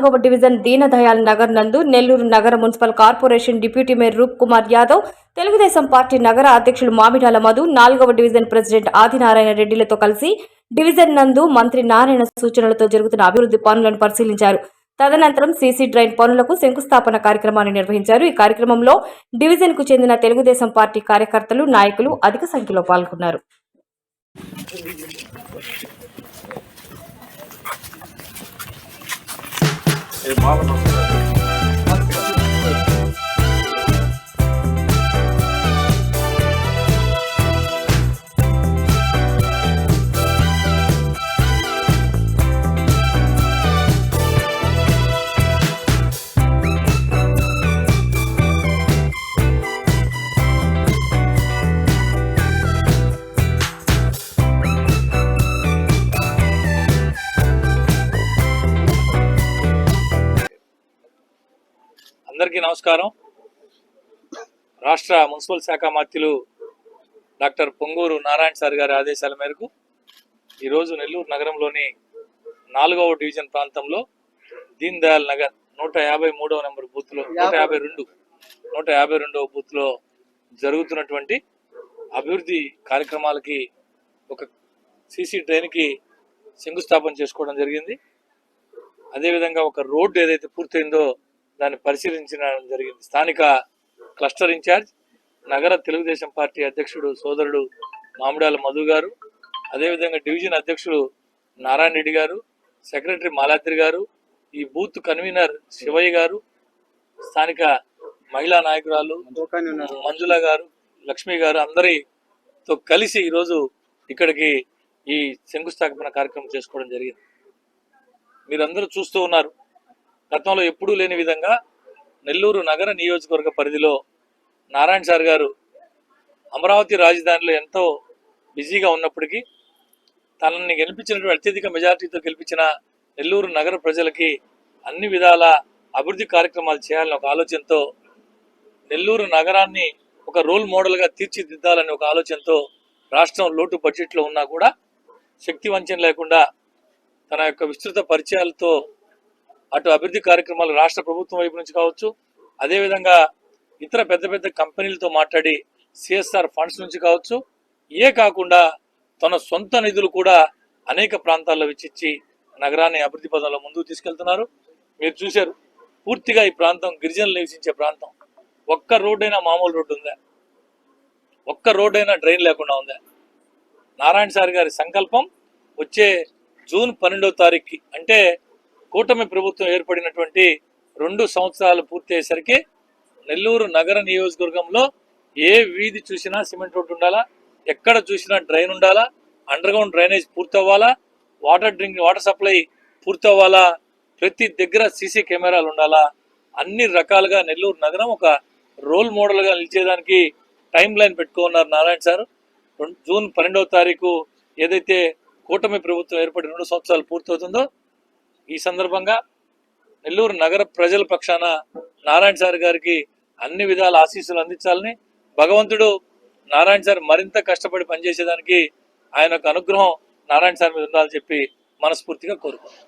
నాలుగవ డివిజన్ దీనదయాల్ నగర్ నందు నెల్లూరు నగర municipal corporation deputy mayor Roop Kumar Yadav Telugu Desam party నగర అధ్యక్షులు మామిడాల మధు నాలుగవ డివిజన్ ప్రెసిడెంట్ ఆదినారాయణ రెడ్డిలతో కలిసి డివిజన్ నందు మంత్రి నారాయణ సూచనలతో జరుగుతున్న అభివృద్ధి పనులను పరిశీలించారు. తదనంతరం సీసీ డ్రైన్ పనులకు శంకుస్థాపన కార్యక్రమాన్ని నిర్వహించారు. ఈ కార్యక్రమంలో డివిజన్కు చెందిన తెలుగుదేశం పార్టీ కార్యకర్తలు నాయకులు అధిక సంఖ్యలో పాల్గొన్నారు. El malo no se అందరికీ నమస్కారం. రాష్ట్ర మున్సిపల్ శాఖ మంత్రులు డాక్టర్ పొంగూరు నారాయణ సార్ గారి ఆదేశాల మేరకు ఈరోజు నెల్లూరు నగరంలోని నాలుగవ డివిజన్ ప్రాంతంలో దీన్ దయాల్ నగర్ నూట యాభై మూడవ నెంబర్ బూత్లో నూట యాభై రెండు నూట యాభై రెండవ బూత్లో జరుగుతున్నటువంటి అభివృద్ధి కార్యక్రమాలకి ఒక సీసీ ట్రైన్కి శంకుస్థాపన చేసుకోవడం జరిగింది. అదేవిధంగా ఒక రోడ్డు ఏదైతే పూర్తయిందో దాన్ని పరిశీలించడం జరిగింది. స్థానిక క్లస్టర్ ఇన్ఛార్జ్ నగర తెలుగుదేశం పార్టీ అధ్యక్షుడు సోదరుడు మామిడాల మధు గారు అదేవిధంగా డివిజన్ అధ్యక్షుడు నారాయణ రెడ్డి గారు సెక్రటరీ మాలాద్రి గారు ఈ బూత్ కన్వీనర్ శివయ్య గారు స్థానిక మహిళా నాయకురాలు మంజుల గారు లక్ష్మి గారు అందరితో కలిసి ఈరోజు ఇక్కడికి ఈ శంకుస్థాపన కార్యక్రమం చేసుకోవడం జరిగింది. మీరందరూ చూస్తూ ఉన్నారు. గతంలో ఎప్పుడూ లేని విధంగా నెల్లూరు నగర నియోజకవర్గ పరిధిలో నారాయణ సార్ గారు అమరావతి రాజధానిలో ఎంతో బిజీగా ఉన్నప్పటికీ తనని గెలిపించినటువంటి అత్యధిక మెజార్టీతో గెలిపించిన నెల్లూరు నగర ప్రజలకి అన్ని విధాల అభివృద్ధి కార్యక్రమాలు చేయాలని ఒక ఆలోచనతో నెల్లూరు నగరాన్ని ఒక రోల్ మోడల్గా తీర్చిదిద్దాలని ఒక ఆలోచనతో రాష్ట్రం లోటు బడ్జెట్లో ఉన్నా కూడా శక్తి వంచన లేకుండా తన యొక్క విస్తృత పరిచయాలతో అటు అభివృద్ధి కార్యక్రమాలు రాష్ట్ర ప్రభుత్వం వైపు నుంచి కావచ్చు అదేవిధంగా ఇతర పెద్ద పెద్ద కంపెనీలతో మాట్లాడి సిఎస్ఆర్ ఫండ్స్ నుంచి కావచ్చు ఏ కాకుండా తన సొంత నిధులు కూడా అనేక ప్రాంతాల్లో వెచ్చిచ్చి నగరాన్ని అభివృద్ధి పదంలో ముందుకు తీసుకెళ్తున్నారు. మీరు చూశారు పూర్తిగా ఈ ప్రాంతం గిరిజనులు నివసించే ప్రాంతం. ఒక్క రోడ్డైనా మామూలు రోడ్డు ఉందా? ఒక్క రోడ్డైనా డ్రైన్ లేకుండా ఉందా? నారాయణ సార్ గారి సంకల్పం వచ్చే జూన్ పన్నెండవ తారీఖుకి అంటే కూటమి ప్రభుత్వం ఏర్పడినటువంటి రెండు సంవత్సరాలు పూర్తయ్యేసరికి నెల్లూరు నగర నియోజకవర్గంలో ఏ వీధి చూసినా సిమెంట్ రోడ్డు ఉండాలా? ఎక్కడ చూసినా డ్రైన్ ఉండాలా? అండర్ గ్రౌండ్ డ్రైనేజ్ పూర్తవ్వాలా? వాటర్ డ్రింక్ వాటర్ సప్లై పూర్తవ్వాలా? ప్రతి దగ్గర సీసీ కెమెరాలు ఉండాలా? అన్ని రకాలుగా నెల్లూరు నగరం ఒక రోల్ మోడల్గా నిలిచేదానికి టైం లైన్ పెట్టుకున్నారు నారాయణ సార్. రెండు- జూన్ పన్నెండవ తారీఖు ఏదైతే కూటమి ప్రభుత్వం ఏర్పడి రెండు సంవత్సరాలు పూర్తవుతుందో ఈ సందర్భంగా నెల్లూరు నగర ప్రజల పక్షాన నారాయణ సార్ గారికి అన్ని విధాల ఆశీస్సులు అందించాలని భగవంతుడు నారాయణ సార్ మరింత కష్టపడి పనిచేసేదానికి ఆయన యొక్క అనుగ్రహం నారాయణ సార్ మీద ఉండాలని చెప్పి మనస్ఫూర్తిగా కోరుకుంటున్నాను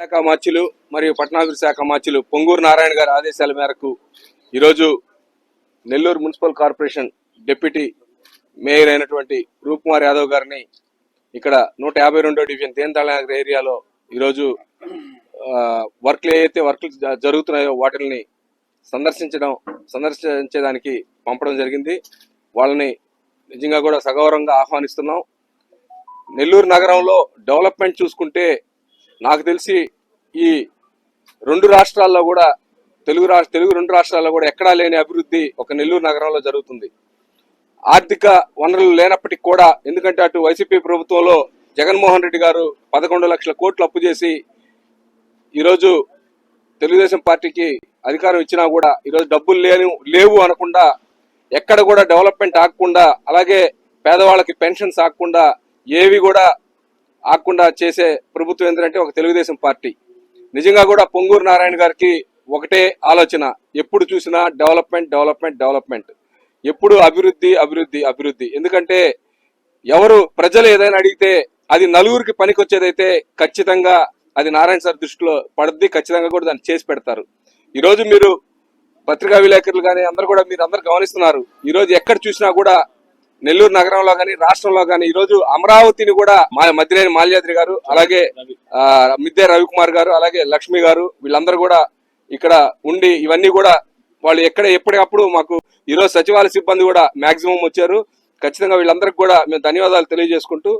శాఖ మార్చులు మరియు పట్టణాభివృద్ధి శాఖ మార్చులు పొంగూరు నారాయణ గారి ఆదేశాల మేరకు ఈరోజు Nellore municipal corporation deputy mayor అయినటువంటి రూప్ కుమార్ యాదవ్ గారిని ఇక్కడ నూట యాభై రెండో డివిజన్ దేంతాళనగర్ ఏరియాలో ఈరోజు వర్క్లు ఏవైతే వర్క్లు జ- జరుగుతున్నాయో వాటిని సందర్శించడం సందర్శించేదానికి పంపడం జరిగింది. వాళ్ళని నిజంగా కూడా సగౌరవంగా ఆహ్వానిస్తున్నాం. నెల్లూరు నగరంలో డెవలప్మెంట్ చూసుకుంటే నాకు తెలిసి ఈ రెండు రాష్ట్రాల్లో కూడా తెలుగు రాష్ట్ర తెలుగు రెండు రాష్ట్రాల్లో కూడా ఎక్కడా లేని అభివృద్ధి ఒక నెల్లూరు నగరంలో జరుగుతుంది. ఆర్థిక వనరులు లేనప్పటికీ కూడా ఎందుకంటే అటు వైసీపీ ప్రభుత్వంలో జగన్మోహన్ రెడ్డి గారు పదకొండు లక్షల కోట్లు అప్పు చేసి ఈరోజు తెలుగుదేశం పార్టీకి అధికారం ఇచ్చినా కూడా ఈరోజు డబ్బులు లేని లేవు అనకుండా ఎక్కడ కూడా డెవలప్మెంట్ ఆగకుండా అలాగే పేదవాళ్ళకి పెన్షన్స్ ఆగకుండా ఏవి కూడా ఆగకుండా చేసే ప్రభుత్వం ఏంటంటే ఒక తెలుగుదేశం పార్టీ. నిజంగా కూడా పొంగూరు నారాయణ గారికి ఒకటే ఆలోచన. ఎప్పుడు చూసినా డెవలప్మెంట్ డెవలప్మెంట్ డెవలప్మెంట్. ఎప్పుడు అభివృద్ధి అభివృద్ధి అభివృద్ధి. ఎందుకంటే ఎవరు ప్రజలు ఏదైనా అడిగితే అది నలుగురికి పనికొచ్చేదైతే ఖచ్చితంగా అది నారాయణ సార్ దృష్టిలో పడుద్ది ఖచ్చితంగా కూడా దాన్ని చేసి పెడతారు. ఈరోజు మీరు పత్రికా విలేకరులు కానీ అందరు కూడా మీరు అందరు గమనిస్తున్నారు. ఈరోజు ఎక్కడ చూసినా కూడా నెల్లూరు నగరంలో కానీ రాష్ట్రంలో కానీ ఈరోజు అమరావతిని కూడా మా మద్దినేని మాల్యాద్రి గారు అలాగే మిద్దె రవికుమార్ గారు అలాగే లక్ష్మి గారు వీళ్ళందరూ కూడా ఇక్కడ ఉండి ఇవన్నీ కూడా వాళ్ళు ఎక్కడ ఎప్పటికప్పుడు మాకు ఈరోజు సచివాలయ సిబ్బంది కూడా మాక్సిమం వచ్చారు. ఖచ్చితంగా వీళ్ళందరికీ కూడా మేము ధన్యవాదాలు తెలియజేసుకుంటూ